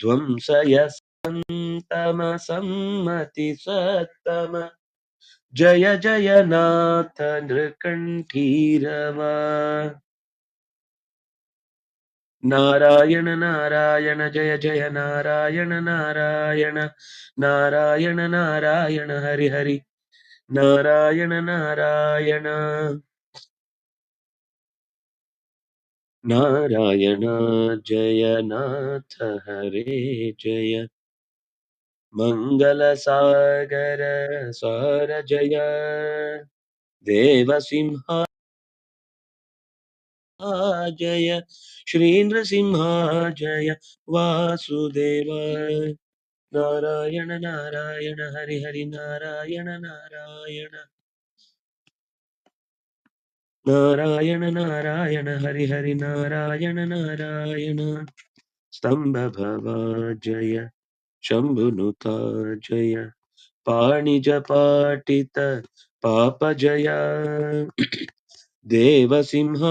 ಧ್ವಂಸಯ ಸಂತಮ ಸಮ್ಮತಿ ಸತ್ತಮ ಜಯ ಜಯ ನಾಥ ನೃಕಂಠೀರವ ನಾರಾಯಣ ನಾರಾಯಣ ಜಯ ಜಯ ನಾರಾಯಣ ನಾರಾಯಣ ನಾರಾಯಣ ನಾರಾಯಣ ಹರಿ ಹರಿ ನಾರಾಯಣ ನಾರಾಯಣ ನಾರಾಯಣ ಜಯ ನಾಥ ಹರೇ ಜಯ ಮಂಗಲ ಸಾಗರ ಸಾರ ಜಯ ದೇವಸಿಂಹ ಜಯ ಶ್ರೀನೃಸಿಂಹ ಜಯ ವಾಸುದೇವ ನಾರಾಯಣ ನಾರಾಯಣ ಹರಿ ಹರಿ ನಾರಾಯಣ ನಾರಾಯಣ ನಾರಾಯಣ ನಾರಾಯಣ ಹರಿ ಹರಿ ನಾರಾಯಣ ನಾರಾಯಣ ಸ್ತಂಭಭವ ಜಯ ಶಂಭುನುತ ಜಯ ಪಾಣಿಜ ಪಾಟಿತ ಪಾಪ ಜಯ ದೇವಸಿಂಹ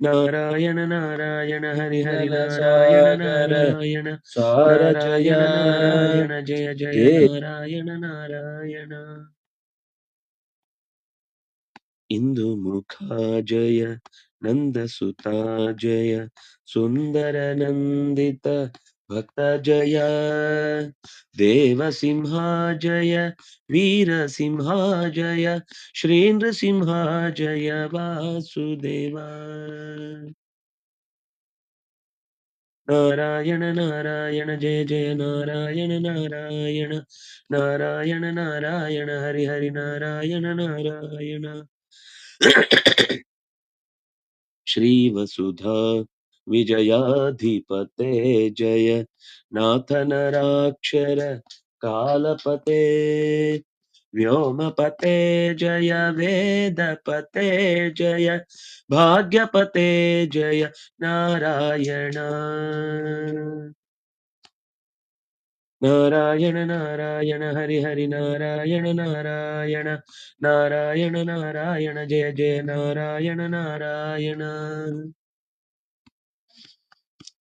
ಜಯ ವೀರಸಿಂಹ ಜಯ ಶ್ರೀನೃಸಿಂಹ ಜಯ ವಾಸುದೇವ ನಾರಾಯಣ ನಾರಾಯಣ ಹರಿ ಹರಿ ನಾರಾಯಣ ನಾರಾಯಣ ಸಾರ ಜಯ ನಾರಾಯಣ ನಾರಾಯಣ ಜಯ ಜಯ ಜಯ. ನಾರಾಯಣ ನಾರಾಯಣ ಇಂದು ಮುಖ ಜಯ ನಂದ ಸುತ ಜಯ ಸುಂದರ ನಂದಿತ ಭಕ್ತ ಜಯ ದೇವಸಿಂಹ ಜಯ ವೀರಸಿಂಹ ಜಯ ಶ್ರೀನೃಸಿಂಹ ಜಯ ವಾಸುದೇವ ನಾರಾಯಣ ನಾರಾಯಣ ಜಯ ಜಯ ನಾರಾಯಣ ನಾರಾಯಣ ನಾರಾಯಣ ನಾರಾಯಣ ಹರಿ ಹರಿ ನಾರಾಯಣ ನಾರಾಯಣ ಶ್ರೀ ವಸುಧಾ ವಿಜಯಾಧಿಪತೆ ಜಯ ನಾಥ ನರಾಕ್ಷರ ಕಾಲಪತೆ ವ್ಯೋಮಪತೆ ಜಯ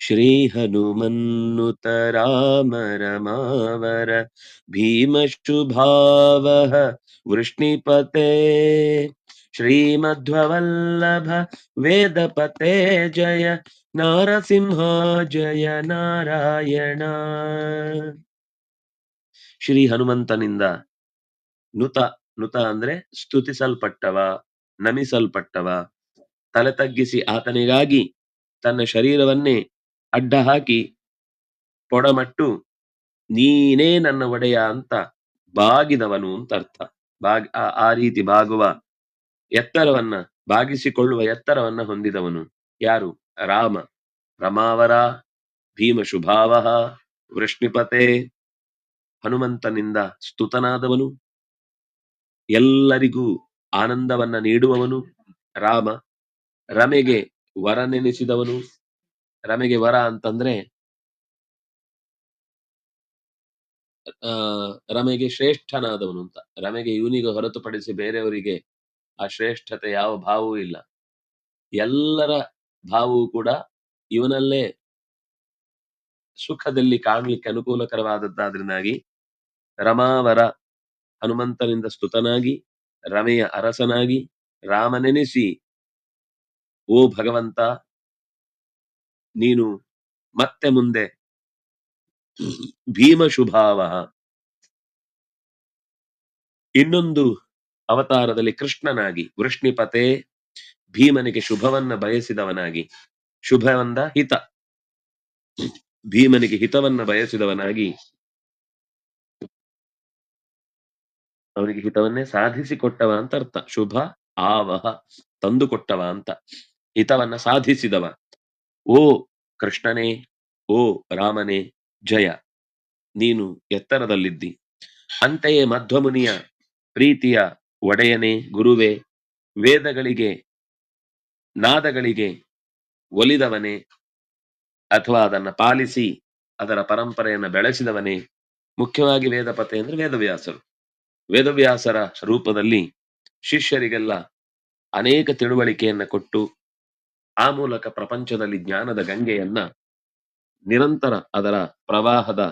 ಶ್ರೀ ಹನುಮನ್ನುತ ರಾಮ ರಮಾವರ ಭೀಮ ಶುಭಾವಹ ವೃಷ್ಣಿಪತೆ ಶ್ರೀಮಧ್ವವಲ್ಲಭ ವೇದಪತೆ ಜಯ ನಾರಸಿಂಹ ಜಯ ನಾರಾಯಣ ಶ್ರೀ ಹನುಮಂತನಿಂದ ನುತ ನುತ ಅಂದ್ರೆ ಸ್ತುತಿಸಲ್ಪಟ್ಟವ ನಮಿಸಲ್ಪಟ್ಟವ। ತಲೆ ತಗ್ಗಿಸಿ ಆತನಿಗಾಗಿ ತನ್ನ ಶರೀರವನ್ನೇ ಅಡ್ಡ ಹಾಕಿ ಪೊಡಮಟ್ಟು ನೀನೇ ನನ್ನ ಒಡೆಯ ಅಂತ ಬಾಗಿದವನು ಅಂತ ಅರ್ಥ. ಬಾಗ್, ಆ- ರೀತಿ ಬಾಗುವ ಎತ್ತರವನ್ನ, ಬಾಗಿಸಿಕೊಳ್ಳುವ ಎತ್ತರವನ್ನ ಹೊಂದಿದವನು ಯಾರು? ರಾಮ. ರಮಾವರ ಭೀಮ ಶುಭಾವ ವೃಷ್ಣಿಪತೆ, ಹನುಮಂತನಿಂದ ಸ್ತುತನಾದವನು. ಎಲ್ಲರಿಗೂ ಆನಂದವನ್ನ ನೀಡುವವನು ರಾಮ. ರಮೆಗೆ ವರ ನೆನೆಸಿದವನು. ರಮೆಗೆ ವರ ಅಂತಂದ್ರೆ ರಮೆಗೆ ಶ್ರೇಷ್ಠನಾದವನು ಅಂತ. ರಮೆಗೆ ಇವನಿಗೆ ಹೊರತುಪಡಿಸಿ ಬೇರೆಯವರಿಗೆ ಆ ಶ್ರೇಷ್ಠತೆ ಯಾವ ಭಾವವೂ ಇಲ್ಲ. ಎಲ್ಲರ ಭಾವವು ಕೂಡ ಇವನಲ್ಲೇ ಸುಖದಲ್ಲಿ ಕಾಣಲಿಕ್ಕೆ ಅನುಕೂಲಕರವಾದದ್ದಾದ್ರಿಂದಾಗಿ ರಮಾವರ ಹನುಮಂತನಿಂದ ಸ್ತುತನಾಗಿ, ರಮೆಯ ಅರಸನಾಗಿ ರಾಮನೆನಿಸಿ ಓ ಭಗವಂತ, ನೀನು ಮತ್ತೆ ಮುಂದೆ ಭೀಮ ಶುಭಾವ ಇನ್ನೊಂದು ಅವತಾರದಲ್ಲಿ ಕೃಷ್ಣನಾಗಿ, ವೃಷ್ಣಿಪತೆ ಭೀಮನಿಗೆ ಶುಭವನ್ನ ಬಯಸಿದವನಾಗಿ, ಶುಭವಂದ ಹಿತ. ಭೀಮನಿಗೆ ಹಿತವನ್ನ ಬಯಸಿದವನಾಗಿ, ಅವನಿಗೆ ಹಿತವನ್ನೇ ಸಾಧಿಸಿಕೊಟ್ಟವ ಅಂತ ಅರ್ಥ. ಶುಭ, ಆವಹ, ತಂದುಕೊಟ್ಟವ ಅಂತ. ಹಿತವನ್ನ ಸಾಧಿಸಿದವ. ಓ ಕೃಷ್ಣನೇ, ಓ ರಾಮನೇ, ಜಯ. ನೀನು ಎತ್ತರದಲ್ಲಿದ್ದಿ. ಅಂತೆಯೇ ಮಧ್ವಮುನಿಯ ಪ್ರೀತಿಯ ಒಡೆಯನೇ, ಗುರುವೇ, ವೇದಗಳಿಗೆ, ನಾದಗಳಿಗೆ ಒಲಿದವನೇ ಅಥವಾ ಅದನ್ನು ಪಾಲಿಸಿ ಅದರ ಪರಂಪರೆಯನ್ನು ಬೆಳೆಸಿದವನೇ ಮುಖ್ಯವಾಗಿ ವೇದಪತೆ ಅಂದ್ರೆ ವೇದವ್ಯಾಸರು. ವೇದವ್ಯಾಸರ ರೂಪದಲ್ಲಿ ಶಿಷ್ಯರಿಗೆಲ್ಲ ಅನೇಕ ತಿಳುವಳಿಕೆಯನ್ನು ಕೊಟ್ಟು ಆ ಮೂಲಕ ಪ್ರಪಂಚದಲ್ಲಿ ಜ್ಞಾನದ ಗಂಗೆಯನ್ನ ನಿರಂತರ ಅದರ ಪ್ರವಾಹದ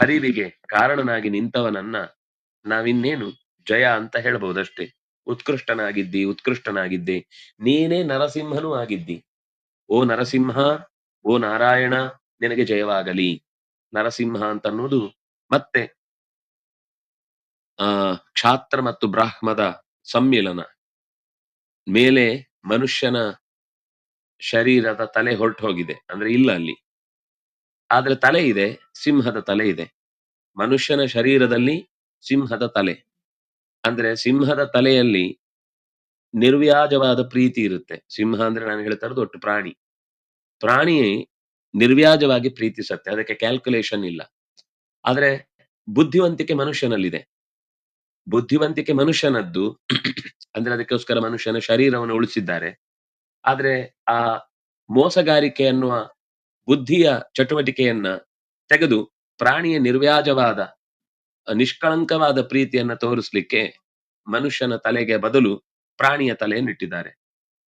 ಹರಿವಿಗೆ ಕಾರಣನಾಗಿ ನಿಂತವನನ್ನ ನಾವಿನ್ನೇನು ಜಯ ಅಂತ ಹೇಳ್ಬಹುದಷ್ಟೇ ಉತ್ಕೃಷ್ಟನಾಗಿದ್ದಿ, ಉತ್ಕೃಷ್ಟನಾಗಿದ್ದೆ. ನೀನೇ ನರಸಿಂಹನೂ ಆಗಿದ್ದಿ. ಓ ನರಸಿಂಹ, ಓ ನಾರಾಯಣ, ನಿನಗೆ ಜಯವಾಗಲಿ. ನರಸಿಂಹ ಅಂತ ಅನ್ನೋದು ಮತ್ತೆ ಆ ಕ್ಷಾತ್ರ ಮತ್ತು ಬ್ರಾಹ್ಮದ ಸಮ್ಮಿಲನ. ಮೇಲೆ ಮನುಷ್ಯನ ಶರೀರದ ತಲೆ ಹೊರಟು ಹೋಗಿದೆ ಅಂದ್ರೆ ಇಲ್ಲ ಅಲ್ಲಿ. ಆದ್ರೆ ತಲೆ ಇದೆ, ಸಿಂಹದ ತಲೆ ಇದೆ. ಮನುಷ್ಯನ ಶರೀರದಲ್ಲಿ ಸಿಂಹದ ತಲೆ. ಅಂದ್ರೆ ಸಿಂಹದ ತಲೆಯಲ್ಲಿ ನಿರ್ವ್ಯಾಜವಾದ ಪ್ರೀತಿ ಇರುತ್ತೆ. ಸಿಂಹ ಅಂದ್ರೆ ನಾನು ಹೇಳ್ತಾರದು ಒಟ್ಟು ಪ್ರಾಣಿ. ಪ್ರಾಣಿ ನಿರ್ವ್ಯಾಜವಾಗಿ ಪ್ರೀತಿಸತ್ತೆ. ಅದಕ್ಕೆ ಕ್ಯಾಲ್ಕುಲೇಷನ್ ಇಲ್ಲ. ಆದ್ರೆ ಬುದ್ಧಿವಂತಿಕೆ ಮನುಷ್ಯನಲ್ಲಿದೆ. ಬುದ್ಧಿವಂತಿಕೆ ಮನುಷ್ಯನದ್ದು, ಅಂದ್ರೆ ಅದಕ್ಕೋಸ್ಕರ ಮನುಷ್ಯನ ಶರೀರವನ್ನು ಉಳಿಸಿದ್ದಾರೆ. ಆದ್ರೆ ಆ ಮೋಸಗಾರಿಕೆ ಅನ್ನುವ ಬುದ್ಧಿಯ ಚಟುವಟಿಕೆಯನ್ನ ತೆಗೆದು ಪ್ರಾಣಿಯ ನಿರ್ವ್ಯಾಜವಾದ, ನಿಷ್ಕಳಂಕವಾದ ಪ್ರೀತಿಯನ್ನ ತೋರಿಸ್ಲಿಕ್ಕೆ ಮನುಷ್ಯನ ತಲೆಗೆ ಬದಲು ಪ್ರಾಣಿಯ ತಲೆಯನ್ನಿಟ್ಟಿದ್ದಾರೆ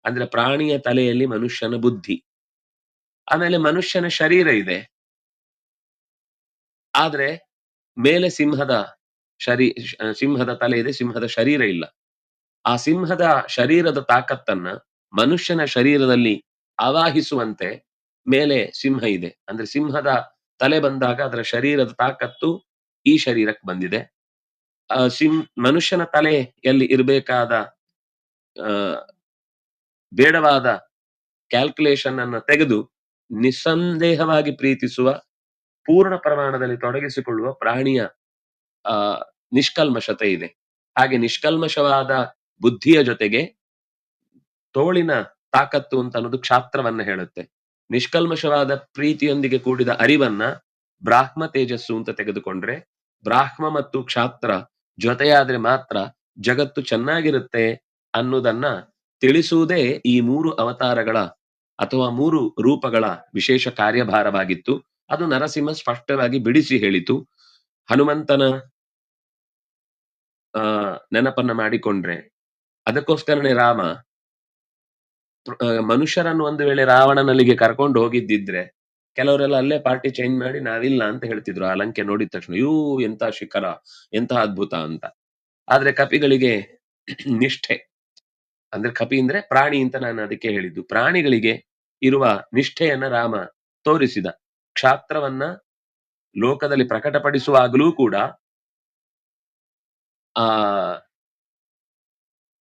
ಅಂದ್ರೆ ಪ್ರಾಣಿಯ ತಲೆಯಲ್ಲಿ ಮನುಷ್ಯನ ಬುದ್ಧಿ. ಆಮೇಲೆ ಮನುಷ್ಯನ ಶರೀರ ಇದೆ. ಆದ್ರೆ ಮೇಲೆ ಸಿಂಹದ ಶರೀ, ಸಿಂಹದ ತಲೆ ಇದೆ, ಸಿಂಹದ ಶರೀರ ಇಲ್ಲ. ಆ ಸಿಂಹದ ಶರೀರದ ತಾಕತ್ತನ್ನ ಮನುಷ್ಯನ ಶರೀರದಲ್ಲಿ ಆವಾಹಿಸುವಂತೆ ಮೇಲೆ ಸಿಂಹ ಇದೆ. ಅಂದ್ರೆ ಸಿಂಹದ ತಲೆ ಬಂದಾಗ ಅದರ ಶರೀರದ ತಾಕತ್ತು ಈ ಶರೀರಕ್ಕೆ ಬಂದಿದೆ. ಸಿಂ, ಮನುಷ್ಯನ ತಲೆಯಲ್ಲಿ ಇರಬೇಕಾದ ಬೇಡವಾದ ಕ್ಯಾಲ್ಕುಲೇಷನ್ ಅನ್ನ ತೆಗೆದು ನಿಸ್ಸಂದೇಹವಾಗಿ ಪ್ರೀತಿಸುವ, ಪೂರ್ಣ ಪ್ರಮಾಣದಲ್ಲಿ ತೊಡಗಿಸಿಕೊಳ್ಳುವ ಪ್ರಾಣಿಯ, ಆ, ನಿಷ್ಕಲ್ಮಶತೆ ಇದೆ. ಹಾಗೆ ನಿಷ್ಕಲ್ಮಶವಾದ ಬುದ್ಧಿಯ ಜೊತೆಗೆ ತೋಳಿನ ತಾಕತ್ತು ಅಂತ ಅನ್ನೋದು ಕ್ಷಾತ್ರವನ್ನ ಹೇಳುತ್ತೆ. ನಿಷ್ಕಲ್ಮಶವಾದ ಪ್ರೀತಿಯೊಂದಿಗೆ ಕೂಡಿದ ಅರಿವನ್ನ ಬ್ರಾಹ್ಮ ತೇಜಸ್ಸು ಅಂತ ತೆಗೆದುಕೊಂಡ್ರೆ ಬ್ರಾಹ್ಮ ಮತ್ತು ಕ್ಷಾತ್ರ ಜೊತೆಯಾದ್ರೆ ಮಾತ್ರ ಜಗತ್ತು ಚೆನ್ನಾಗಿರುತ್ತೆ ಅನ್ನೋದನ್ನ ತಿಳಿಸುವುದೇ ಈ ಮೂರು ಅವತಾರಗಳ ಅಥವಾ ಮೂರು ರೂಪಗಳ ವಿಶೇಷ ಕಾರ್ಯಭಾರವಾಗಿತ್ತು. ಅದು ನರಸಿಂಹ ಸ್ಪಷ್ಟವಾಗಿ ಬಿಡಿಸಿ ಹೇಳಿತು. ಹನುಮಂತನ, ಆ, ನೆನಪನ್ನ ಮಾಡಿಕೊಂಡ್ರೆ ಅದಕ್ಕೋಸ್ಕರನೇ ರಾಮ ಮನುಷ್ಯರನ್ನು ಒಂದು ವೇಳೆ ರಾವಣನಲ್ಲಿಗೆ ಕರ್ಕೊಂಡು ಹೋಗಿದ್ದಿದ್ರೆ ಕೆಲವರೆಲ್ಲ ಅಲ್ಲೇ ಪಾರ್ಟಿ ಚೇಂಜ್ ಮಾಡಿ ನಾವಿಲ್ಲ ಅಂತ ಹೇಳ್ತಿದ್ರು ಆ ಲಂಕೆ ನೋಡಿದ ತಕ್ಷಣ, ಯೂ ಎಂತ ಶಿಖರ ಎಂತ ಅದ್ಭುತ ಅಂತ. ಆದ್ರೆ ಕಪಿಗಳಿಗೆ ನಿಷ್ಠೆ. ಅಂದ್ರೆ ಕಪಿ ಅಂದ್ರೆ ಪ್ರಾಣಿ ಅಂತ ನಾನು ಅದಕ್ಕೆ ಹೇಳಿದ್ದು. ಪ್ರಾಣಿಗಳಿಗೆ ಇರುವ ನಿಷ್ಠೆಯನ್ನ ರಾಮ ತೋರಿಸಿದ. ಕ್ಷಾತ್ರವನ್ನ ಲೋಕದಲ್ಲಿ ಪ್ರಕಟಪಡಿಸುವಾಗಲೂ ಕೂಡ ಆ,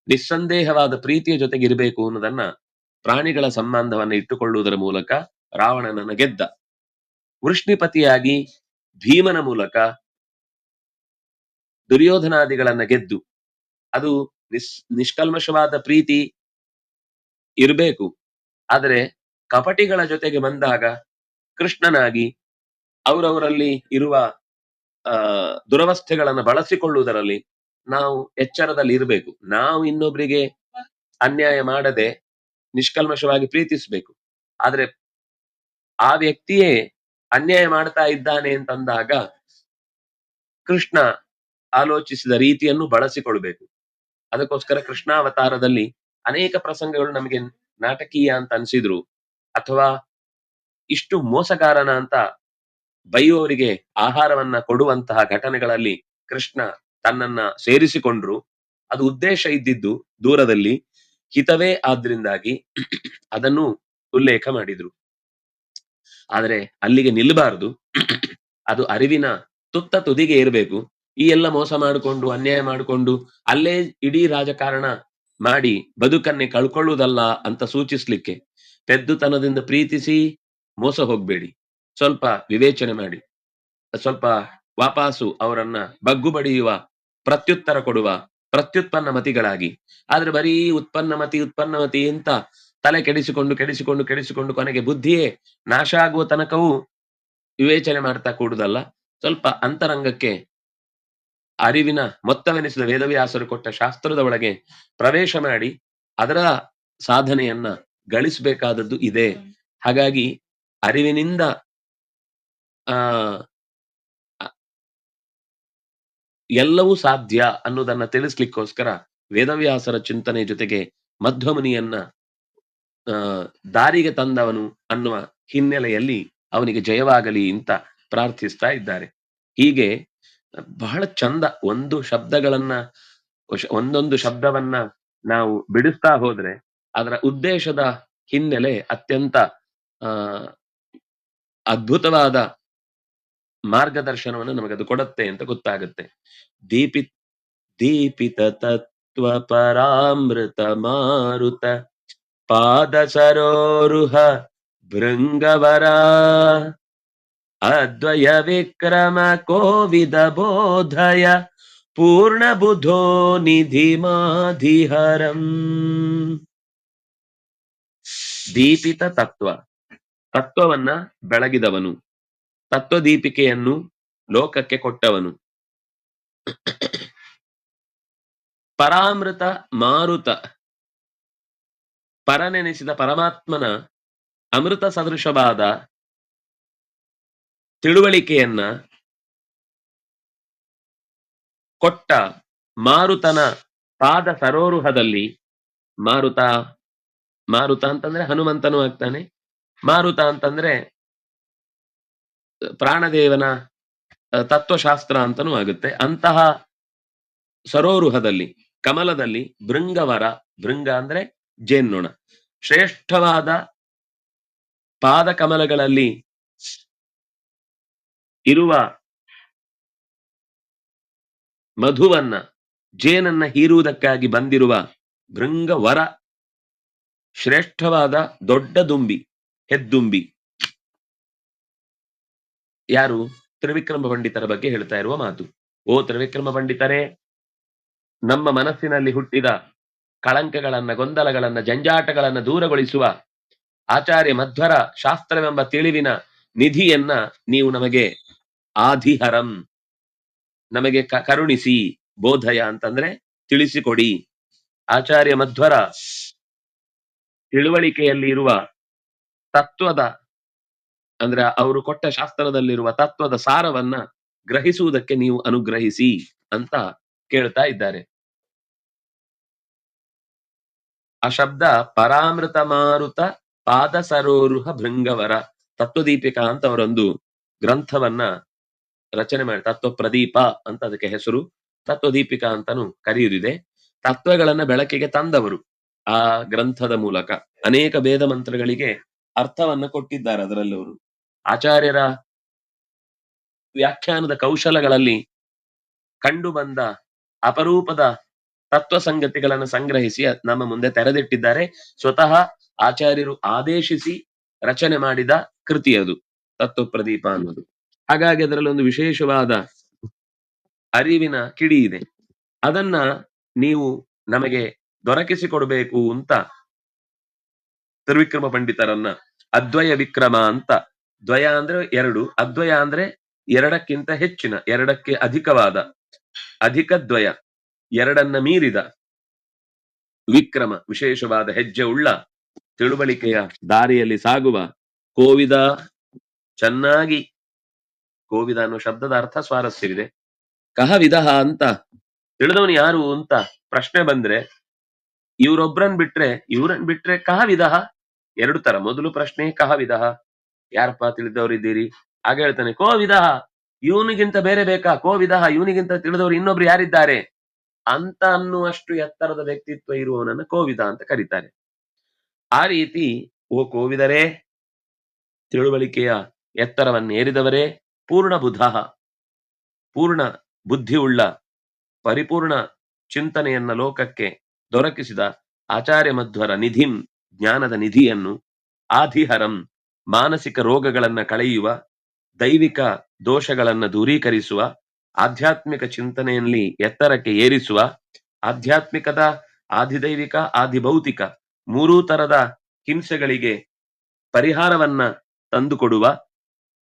ನಿಸ್ಸಂದೇಹವಾದ ಪ್ರೀತಿಯ ಜೊತೆಗೆ ಇರಬೇಕು ಅನ್ನೋದನ್ನ ಪ್ರಾಣಿಗಳ ಸಂಬಂಧವನ್ನು ಇಟ್ಟುಕೊಳ್ಳುವುದರ ಮೂಲಕ ರಾವಣನನ್ನ ಗೆದ್ದ. ವೃಷ್ಣಿಪತಿಯಾಗಿ ಭೀಮನ ಮೂಲಕ ದುರ್ಯೋಧನಾದಿಗಳನ್ನ ಗೆದ್ದು. ಅದು ನಿಸ್, ನಿಷ್ಕಲ್ಮಶವಾದ ಪ್ರೀತಿ ಇರಬೇಕು. ಆದರೆ ಕಪಟಿಗಳ ಜೊತೆಗೆ ಬಂದಾಗ ಕೃಷ್ಣನಾಗಿ ಅವರವರಲ್ಲಿ ಇರುವ, ಆ, ದುರವಸ್ಥೆಗಳನ್ನು ಬಳಸಿಕೊಳ್ಳುವುದರಲ್ಲಿ ನಾವು ಎಚ್ಚರದಲ್ಲಿ ಇರಬೇಕು ನಾವು ಇನ್ನೊಬ್ಬರಿಗೆ ಅನ್ಯಾಯ ಮಾಡದೆ ನಿಷ್ಕಲ್ಮಶವಾಗಿ ಪ್ರೀತಿಸಬೇಕು. ಆದ್ರೆ ಆ ವ್ಯಕ್ತಿಯೇ ಅನ್ಯಾಯ ಮಾಡ್ತಾ ಇದ್ದಾನೆ ಅಂತಂದಾಗ ಕೃಷ್ಣ ಆಲೋಚಿಸಿದ ರೀತಿಯನ್ನು ಬಳಸಿಕೊಳ್ಬೇಕು. ಅದಕ್ಕೋಸ್ಕರ ಕೃಷ್ಣಾವತಾರದಲ್ಲಿ ಅನೇಕ ಪ್ರಸಂಗಗಳು ನಮಗೆ ನಾಟಕೀಯ ಅಂತ ಅನ್ಸಿದ್ರು. ಅಥವಾ ಇಷ್ಟು ಮೋಸಗಾರನ ಅಂತ ಬೈಯೋರಿಗೆ ಆಹಾರವನ್ನ ಕೊಡುವಂತಹ ಘಟನೆಗಳಲ್ಲಿ ಕೃಷ್ಣ ತನ್ನನ್ನ ಸೇರಿಸಿಕೊಂಡ್ರು. ಅದು ಉದ್ದೇಶ ಇದ್ದಿದ್ದು ದೂರದಲ್ಲಿ. ಹಿತವೇ ಆದ್ರಿಂದಾಗಿ ಅದನ್ನು ಉಲ್ಲೇಖ ಮಾಡಿದ್ರು. ಆದರೆ ಅಲ್ಲಿಗೆ ನಿಲ್ಲಬಾರದು. ಅದು ಅರಿವಿನ ತುತ್ತ ತುದಿಗೆ ಇರಬೇಕು ಈ ಎಲ್ಲ ಮೋಸ ಮಾಡಿಕೊಂಡು, ಅನ್ಯಾಯ ಮಾಡಿಕೊಂಡು, ಅಲ್ಲೇ ಇಡೀ ರಾಜಕಾರಣ ಮಾಡಿ ಬದುಕನ್ನೇ ಕಳ್ಕೊಳ್ಳುವುದಲ್ಲ ಅಂತ ಸೂಚಿಸ್ಲಿಕ್ಕೆ ಪೆದ್ದುತನದಿಂದ ಪ್ರೀತಿಸಿ ಮೋಸ ಹೋಗ್ಬೇಡಿ. ಸ್ವಲ್ಪ ವಿವೇಚನೆ ಮಾಡಿ. ಸ್ವಲ್ಪ ವಾಪಾಸು ಅವರನ್ನ ಬಗ್ಗು ಬಡಿಯುವ ಪ್ರತ್ಯುತ್ತರ ಕೊಡುವ ಪ್ರತ್ಯುತ್ಪನ್ನ ಮತಿಗಳಾಗಿ ಆದ್ರೆ ಬರೀ ಉತ್ಪನ್ನ ಮತಿ ಉತ್ಪನ್ನ ಮತಿ ಅಂತ ತಲೆ ಕೆಡಿಸಿಕೊಂಡು ಕೆಡಿಸಿಕೊಂಡು ಕೆಡಿಸಿಕೊಂಡು ಕೊನೆಗೆ ಬುದ್ಧಿಯೇ ನಾಶ ಆಗುವ ತನಕವೂ ವಿವೇಚನೆ ಮಾಡ್ತಾ ಕೂಡುದಲ್ಲ. ಸ್ವಲ್ಪ ಅಂತರಂಗಕ್ಕೆ ಅರಿವಿನ ಮೊತ್ತವೆನಿಸಿದ ವೇದವ್ಯಾಸರು ಕೊಟ್ಟ ಶಾಸ್ತ್ರದ ಒಳಗೆ ಪ್ರವೇಶ ಮಾಡಿ ಅದರ ಸಾಧನೆಯನ್ನ ಗಳಿಸಬೇಕಾದದ್ದು ಇದೆ. ಹಾಗಾಗಿ ಅರಿವಿನಿಂದ, ಆ ಎಲ್ಲವೂ ಸಾಧ್ಯ ಅನ್ನೋದನ್ನ ತಿಳಿಸ್ಲಿಕ್ಕೋಸ್ಕರ ವೇದವ್ಯಾಸರ ಚಿಂತನೆ ಜೊತೆಗೆ ಮಧ್ವಮುನಿಯನ್ನ ದಾರಿಗೆ ತಂದವನು ಅನ್ನುವ ಹಿನ್ನೆಲೆಯಲ್ಲಿ ಅವನಿಗೆ ಜಯವಾಗಲಿ ಅಂತ ಪ್ರಾರ್ಥಿಸ್ತಾ ಇದ್ದಾರೆ. ಹೀಗೆ ಬಹಳ ಚಂದ ಒಂದು ಶಬ್ದಗಳನ್ನ ಒಂದೊಂದು ಶಬ್ದವನ್ನ ನಾವು ಬಿಡಿಸ್ತಾ ಹೋದ್ರೆ ಅದರ ಉದ್ದೇಶದ ಹಿನ್ನೆಲೆ ಅತ್ಯಂತ ಅದ್ಭುತವಾದ ಮಾರ್ಗದರ್ಶನವನ್ನು ನಮಗದು ಕೊಡತ್ತೆ ಅಂತ ಗೊತ್ತಾಗುತ್ತೆ. ದೀಪಿ, ದೀಪಿತ ತತ್ವ ಪರಾಮೃತ ಮಾರುತ, ಪಾದ ಸರೋರುಹ ಭೃಂಗವರ, ಅದ್ವಯ ವಿಕ್ರಮ ಕೋವಿದ ಬೋಧಯ, ಪೂರ್ಣ ಬುಧೋ ನಿಧಿ ಮಾಧಿಹರಂ. ದೀಪಿತ ತತ್ವ, ತತ್ವವನ್ನ ಬೆಳಗಿದವನು. ತತ್ವ ದೀಪಿಕೆಯನ್ನು ಲೋಕಕ್ಕೆ ಕೊಟ್ಟವನು. ಪರಾಮೃತ ಮಾರುತ. ಪರನೆನಿಸಿದ ಪರಮಾತ್ಮನ ಅಮೃತ ಸದೃಶವಾದ ತಿಳುವಳಿಕೆಯನ್ನ ಕೊಟ್ಟ ಮಾರುತನ ಪಾದ ಸರೋರುಹದಲ್ಲಿ ಮಾರುತ ಮಾರುತ ಅಂತಂದ್ರೆ ಹನುಮಂತನು ಆಗ್ತಾನೆ. ಮಾರುತ ಅಂತಂದ್ರೆ ಪ್ರಾಣದೇವನ ತತ್ವಶಾಸ್ತ್ರ ಅಂತನೂ ಆಗುತ್ತೆ. ಅಂತಹ ಸರೋರುಹದಲ್ಲಿ ಕಮಲದಲ್ಲಿ ಭೃಂಗವರ ಭೃಂಗ ಅಂದ್ರೆ ಜೇನ್ನೊಣ. ಶ್ರೇಷ್ಠವಾದ ಪಾದ ಕಮಲಗಳಲ್ಲಿ ಇರುವ ಮಧುವನ್ನ, ಜೇನನ್ನ ಹೀರುವುದಕ್ಕಾಗಿ ಬಂದಿರುವ ಭೃಂಗವರ ಶ್ರೇಷ್ಠವಾದ ದೊಡ್ಡ ದುಂಬಿ, ಹೆದ್ದುಂಬಿ. ಯಾರು? ತ್ರಿವಿಕ್ರಮ ಪಂಡಿತರ ಬಗ್ಗೆ ಹೇಳ್ತಾ ಇರುವ ಮಾತು. ಓ ತ್ರಿವಿಕ್ರಮ ಪಂಡಿತರೇ, ನಮ್ಮ ಮನಸ್ಸಿನಲ್ಲಿ ಹುಟ್ಟಿದ ಕಳಂಕಗಳನ್ನ, ಗೊಂದಲಗಳನ್ನ, ಜಂಜಾಟಗಳನ್ನ ದೂರಗೊಳಿಸುವ ಆಚಾರ್ಯ ಮಧ್ವರ ಶಾಸ್ತ್ರವೆಂಬ ತಿಳಿವಿನ ನಿಧಿಯನ್ನ ನೀವು ನಮಗೆ ಆಧಿಹರಂ ನಮಗೆ ಕರುಣಿಸಿ, ಬೋಧಯ ಅಂತಂದ್ರೆ ತಿಳಿಸಿಕೊಡಿ. ಆಚಾರ್ಯ ಮಧ್ವರ ತಿಳುವಳಿಕೆಯಲ್ಲಿ ಇರುವ ತತ್ವದ ಅಂದ್ರೆ ಅವರು ಕೊಟ್ಟ ಶಾಸ್ತ್ರದಲ್ಲಿರುವ ತತ್ವದ ಸಾರವನ್ನ ಗ್ರಹಿಸುವುದಕ್ಕೆ ನೀವು ಅನುಗ್ರಹಿಸಿ ಅಂತ ಕೇಳ್ತಾ ಇದ್ದಾರೆ. ಆ ಶಬ್ದ ಪರಾಮೃತ ಮಾರುತ ಪಾದ ಸರೋರುಹ ಭೃಂಗವರ ತತ್ವದೀಪಿಕಾ ಅಂತ ಅವರೊಂದು ಗ್ರಂಥವನ್ನ ರಚನೆ ಮಾಡಿ ತತ್ವ ಪ್ರದೀಪ ಅಂತ ಅದಕ್ಕೆ ಹೆಸರು, ತತ್ವದೀಪಿಕಾ ಅಂತಾನು ಕರೆಯುವುದಿದೆ ತತ್ವಗಳನ್ನ ಬೆಳಕಿಗೆ ತಂದವರು ಆ ಗ್ರಂಥದ ಮೂಲಕ ಅನೇಕ ಭೇದ ಮಂತ್ರಗಳಿಗೆ ಅರ್ಥವನ್ನ ಕೊಟ್ಟಿದ್ದಾರೆ ಅದರಲ್ಲಿ ಅವರು ಆಚಾರ್ಯರ ವ್ಯಾಖ್ಯಾನದ ಕೌಶಲಗಳಲ್ಲಿ ಕಂಡು ಬಂದ ಅಪರೂಪದ ತತ್ವ ಸಂಗತಿಗಳನ್ನು ಸಂಗ್ರಹಿಸಿ ನಮ್ಮ ಮುಂದೆ ತೆರೆದಿಟ್ಟಿದ್ದಾರೆ. ಸ್ವತಃ ಆಚಾರ್ಯರು ಆದೇಶಿಸಿ ರಚನೆ ಮಾಡಿದ ಕೃತಿ ಅದು ತತ್ವ ಪ್ರದೀಪ ಅನ್ನೋದು. ಹಾಗಾಗಿ ಅದರಲ್ಲಿ ಒಂದು ವಿಶೇಷವಾದ ಅರಿವಿನ ಕಿಡಿ ಇದೆ. ಅದನ್ನ ನೀವು ನಮಗೆ ದೊರಕಿಸಿಕೊಡ್ಬೇಕು ಅಂತ ತ್ರಿವಿಕ್ರಮ ಪಂಡಿತರನ್ನ ಅದ್ವಯ ವಿಕ್ರಮ ಅಂತ ದ್ವಯ ಅಂದ್ರೆ ಎರಡು, ಅದ್ವಯ ಅಂದ್ರೆ ಎರಡಕ್ಕಿಂತ ಹೆಚ್ಚಿನ, ಎರಡಕ್ಕೆ ಅಧಿಕವಾದ, ಅಧಿಕ ದ್ವಯ, ಎರಡನ್ನ ಮೀರಿದ, ವಿಕ್ರಮ, ವಿಶೇಷವಾದ ಹೆಜ್ಜೆ ಉಳ್ಳ, ತಿಳುವಳಿಕೆಯ ದಾರಿಯಲ್ಲಿ ಸಾಗುವ ಕೋವಿದ ಚೆನ್ನಾಗಿ, ಕೋವಿದ ಅನ್ನೋ ಶಬ್ದದ ಅರ್ಥ ಸ್ವಾರಸ್ಯವಿದೆ. ಕಹ ವಿದಹ ಅಂತ ತಿಳಿದವನು ಯಾರು ಅಂತ ಪ್ರಶ್ನೆ ಬಂದ್ರೆ, ಇವ್ರೊಬ್ರನ್ ಬಿಟ್ರೆ, ಇವ್ರನ್ ಬಿಟ್ರೆ ಕಹ ವಿಧ ಎರಡು ತರ. ಮೊದಲು ಪ್ರಶ್ನೆ ಕಹ ವಿದಹ ಯಾರಪ್ಪ ತಿಳಿದವರಿದ್ದೀರಿ? ಹಾಗೆ ಹೇಳ್ತಾನೆ ಕೋ ವಿದಹ ಇವನಿಗಿಂತ ಬೇರೆ ಬೇಕಾ? ಕೋ ವಿದಹ ಇವನಿಗಿಂತ ತಿಳಿದವರು ಇನ್ನೊಬ್ರು ಯಾರಿದ್ದಾರೆ? ಅಂತ ಅನ್ನುವಷ್ಟು ಎತ್ತರದ ವ್ಯಕ್ತಿತ್ವ ಇರುವವನನ್ನ ಕೋವಿದ ಅಂತ ಕರೀತಾರೆ. ಆ ರೀತಿ, ಓ ಕೋವಿದರೇ, ತಿಳುವಳಿಕೆಯ ಎತ್ತರವನ್ನೇರಿದವರೇ, ಪೂರ್ಣ ಬುಧ, ಪೂರ್ಣ ಬುದ್ಧಿಯುಳ್ಳ, ಪರಿಪೂರ್ಣ ಚಿಂತನೆಯನ್ನ ಲೋಕಕ್ಕೆ ದೊರಕಿಸಿದ ಆಚಾರ್ಯ ಮಧ್ವರ ನಿಧಿಂ, ಜ್ಞಾನದ ನಿಧಿಯನ್ನು, ಆಧಿಹರಂ ಮಾನಸಿಕ ರೋಗಗಳನ್ನ ಕಳೆಯುವ, ದೈವಿಕ ದೋಷಗಳನ್ನ ದೂರೀಕರಿಸುವ, ಆಧ್ಯಾತ್ಮಿಕ ಚಿಂತನೆಯಲ್ಲಿ ಎತ್ತರಕ್ಕೆ ಏರಿಸುವ, ಆಧ್ಯಾತ್ಮಿಕದ ಆದಿದೈವಿಕ ಆದಿಭೌತಿಕ ಮೂರೂ ತರದ ಹಿಂಸೆಗಳಿಗೆ ಪರಿಹಾರವನ್ನ ತಂದುಕೊಡುವ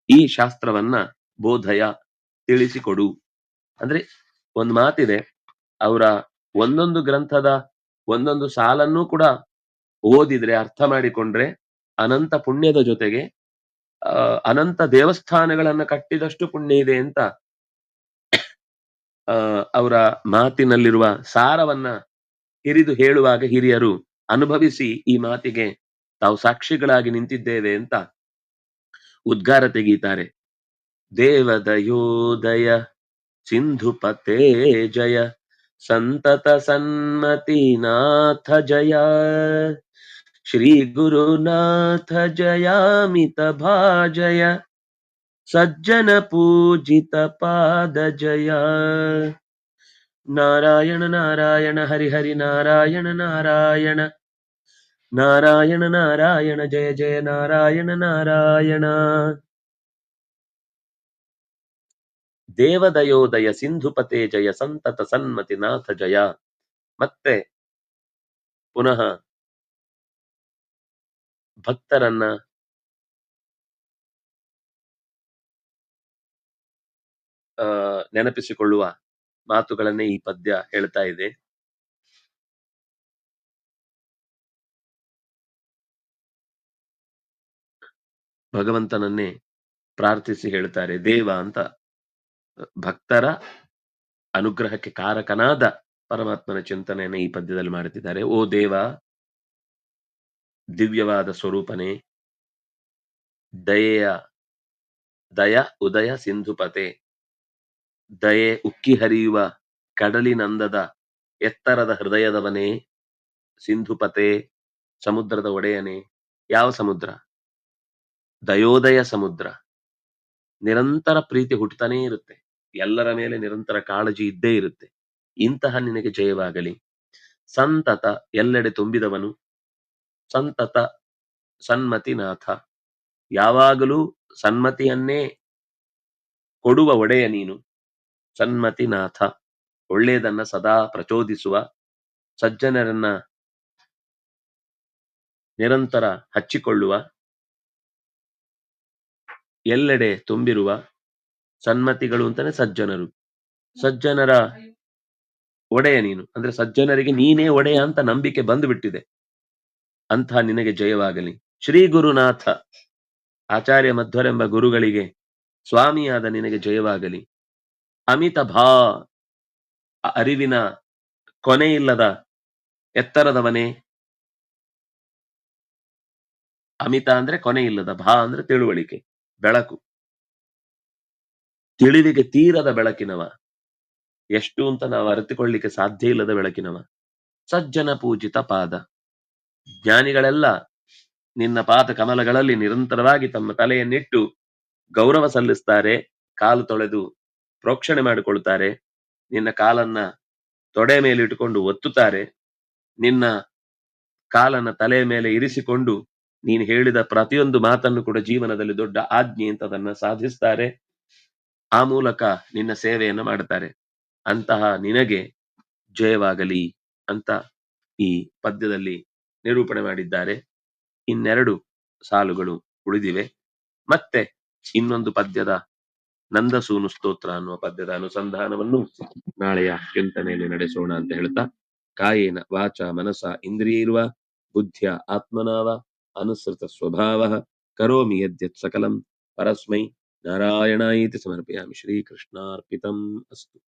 ಈ ಶಾಸ್ತ್ರವನ್ನ ಬೋಧಯ ತಿಳಿಸಿಕೊಡು. ಅಂದ್ರೆ ಒಂದು ಮಾತಿದೆ, ಅವರ ಒಂದೊಂದು ಗ್ರಂಥದ ಒಂದೊಂದು ಸಾಲನ್ನೂ ಕೂಡ ಓದಿದ್ರೆ, ಅರ್ಥ ಮಾಡಿಕೊಂಡ್ರೆ ಅನಂತ ಪುಣ್ಯದ ಜೊತೆಗೆ ಅನಂತ ದೇವಸ್ಥಾನಗಳನ್ನ ಕಟ್ಟಿದಷ್ಟು ಪುಣ್ಯ ಇದೆ ಅಂತ ಅವರ ಮಾತಿನಲ್ಲಿರುವ ಸಾರವನ್ನ ಹಿರಿದು ಹೇಳುವಾಗ ಹಿರಿಯರು ಅನುಭವಿಸಿ ಈ ಮಾತಿಗೆ ತಾವು ಸಾಕ್ಷಿಗಳಾಗಿ ನಿಂತಿದ್ದೇವೆ ಅಂತ ಉದ್ಗಾರ ತೆಗೀತಾರೆ. ದೇವದಯೋದಯ ಸಿಂಧುಪತೆ ಜಯ ಸಂತತ ಸನ್ಮತಿನಾಥ ಜಯ ಜಯಾಮಿತ ಭಾಜಯ, ಸಜ್ಜನ ಪೂಜಿತ ಪಾದ ಜಯ. ನಾರಾಯಣ ನಾರಾಯಣ, ಹರಿ ಹರಿ, ನಾರಾಯಣ ನಾರಾಯಣ. ನಾರಾಯಣ ನಾರಾಯಣ, ಜಯ ಜಯ, ನಾರಾಯಣ ನಾರಾಯಣ. ದೇವದಯೋದಯ ಸಿಂಧುಪತೆ ಜಯ, ಸಂತತ ಸನ್ಮತಿ ನಾಥ ಜಯ. ಮತ್ತೆ ಪುನಃ ಭಕ್ತರನ್ನ ನೆನಪಿಸಿಕೊಳ್ಳುವ ಮಾತುಗಳನ್ನೇ ಈ ಪದ್ಯ ಹೇಳ್ತಾ ಇದೆ. ಭಗವಂತನನ್ನೇ ಪ್ರಾರ್ಥಿಸಿ ಹೇಳ್ತಾರೆ, ದೇವ ಅಂತ. ಭಕ್ತರ ಅನುಗ್ರಹಕ್ಕೆ ಕಾರಕನಾದ ಪರಮಾತ್ಮನ ಚಿಂತನೆಯನ್ನು ಈ ಪದ್ಯದಲ್ಲಿ ಮಾಡುತ್ತಿದ್ದಾರೆ. ಓ ದೇವ ದಿವ್ಯವಾದ ಸ್ವರೂಪನೇ ದಯೆಯ ದಯ ಉದಯ ಸಿಂಧುಪತೆ ದಯೆ ಉಕ್ಕಿ ಹರಿಯುವ ಕಡಲಿನಂದದ ಎತ್ತರದ ಹೃದಯದವನೇ ಸಿಂಧುಪತೆ ಸಮುದ್ರದ ಒಡೆಯನೇ. ಯಾವ ಸಮುದ್ರ? ದಯೋದಯ ಸಮುದ್ರ. ನಿರಂತರ ಪ್ರೀತಿ ಹುಟ್ಟುತ್ತಾನೇ ಇರುತ್ತೆ. ಎಲ್ಲರ ಮೇಲೆ ನಿರಂತರ ಕಾಳಜಿ ಇದ್ದೇ ಇರುತ್ತೆ. ಇಂತಹ ನಿನಗೆ ಜಯವಾಗಲಿ. ಸಂತತ ಎಲ್ಲೆಡೆ ತುಂಬಿದವನು ಸಂತತ ಸನ್ಮತಿನಾಥ. ಯಾವಾಗಲೂ ಸನ್ಮತಿಯನ್ನೇ ಕೊಡುವ ಒಡೆಯ ನೀನು. ಸನ್ಮತಿನಾಥ. ಒಳ್ಳೆಯದನ್ನ ಸದಾ ಪ್ರಚೋದಿಸುವ. ಸಜ್ಜನರನ್ನ ನಿರಂತರ ಹಚ್ಚಿಕೊಳ್ಳುವ. ಎಲ್ಲೆಡೆ ತುಂಬಿರುವ ಸನ್ಮತಿಗಳು ಅಂತಾನೆ ಸಜ್ಜನರು. ಸಜ್ಜನರ ಒಡೆಯ ನೀನು. ಅಂದ್ರೆ ಸಜ್ಜನರಿಗೆ ನೀನೇ ಒಡೆಯ ಅಂತ ನಂಬಿಕೆ ಬಂದುಬಿಟ್ಟಿದೆ. ಅಂಥ ನಿನಗೆ ಜಯವಾಗಲಿ. ಶ್ರೀ ಗುರುನಾಥ ಆಚಾರ್ಯ ಮಧ್ವರೆಂಬ ಗುರುಗಳಿಗೆ ಸ್ವಾಮಿಯಾದ ನಿನಗೆ ಜಯವಾಗಲಿ. ಅಮಿತ ಭಾ ಅರಿವಿನ ಕೊನೆಯಿಲ್ಲದ ಎತ್ತರದವನೇ. ಅಮಿತ ಅಂದ್ರೆ ಕೊನೆಯಿಲ್ಲದ, ಭಾ ಅಂದ್ರೆ ತಿಳುವಳಿಕೆ, ಬೆಳಕು. ತಿಳಿವಿಗೆ ತೀರದ ಬೆಳಕಿನವ. ಎಷ್ಟು ಅಂತ ನಾವು ಅರಿತುಕೊಳ್ಳಿಕ್ಕೆ ಸಾಧ್ಯ ಇಲ್ಲದ ಬೆಳಕಿನವ. ಸಜ್ಜನ ಪೂಜಿತ ಪಾದ. ಜ್ಞಾನಿಗಳೆಲ್ಲ ನಿನ್ನ ಪಾದ ಕಮಲಗಳಲ್ಲಿ ನಿರಂತರವಾಗಿ ತಮ್ಮ ತಲೆಯನ್ನಿಟ್ಟು ಗೌರವ ಸಲ್ಲಿಸ್ತಾರೆ, ಕಾಲು ತೊಳೆದು ಪ್ರೋಕ್ಷಣೆ ಮಾಡಿಕೊಳ್ತಾರೆ, ನಿನ್ನ ಕಾಲನ್ನ ತೊಡೆ ಮೇಲೆ ಇಟ್ಟುಕೊಂಡು ಒತ್ತುತ್ತಾರೆ, ನಿನ್ನ ಕಾಲನ್ನ ತಲೆಯ ಮೇಲೆ ಇರಿಸಿಕೊಂಡು ನೀನು ಹೇಳಿದ ಪ್ರತಿಯೊಂದು ಮಾತನ್ನು ಕೂಡ ಜೀವನದಲ್ಲಿ ದೊಡ್ಡ ಆಜ್ಞೆ ಅಂತ ಅದನ್ನ ಸಾಧಿಸ್ತಾರೆ. ಆ ಮೂಲಕ ನಿನ್ನ ಸೇವೆಯನ್ನು ಮಾಡುತ್ತಾರೆ ಅಂತಹ ನಿನಗೆ ಜಯವಾಗಲಿ ಅಂತ ಈ ಪದ್ಯದಲ್ಲಿ ನಿರೂಪಣೆ ಮಾಡಿದ್ದಾರೆ. ಇನ್ನೆರಡು ಸಾಲುಗಳು ಉಳಿದಿವೆ. ಮತ್ತೆ ಇನ್ನೊಂದು ಪದ್ಯದ ನಂದಸೂನು ಸ್ತೋತ್ರ ಅನ್ನುವ ಪದ್ಯದ ಅನುಸಂಧಾನವನ್ನು ನಾಳೆಯ ಚಿಂತನೆಯಲ್ಲಿ ನಡೆಸೋಣ ಅಂತ ಹೇಳ್ತಾ, ಕಾಯೇನ ವಾಚ ಮನಸ ಇಂದ್ರಿಯೈರ್ವ ಬುದ್ಧಿಯ ಆತ್ಮನಾವ ಅನುಸೃತ ಸ್ವಭಾವ ಕರೋಮಿ ಯದ್ಯತ್ ಸಕಲಂ ಪರಸ್ಮೈ ನಾರಾಯಣ ಇತಿ ಸಮರ್ಪಯಾಮಿ ಶ್ರೀಕೃಷ್ಣಾರ್ಪಿತಂ ಅಸ್ತು.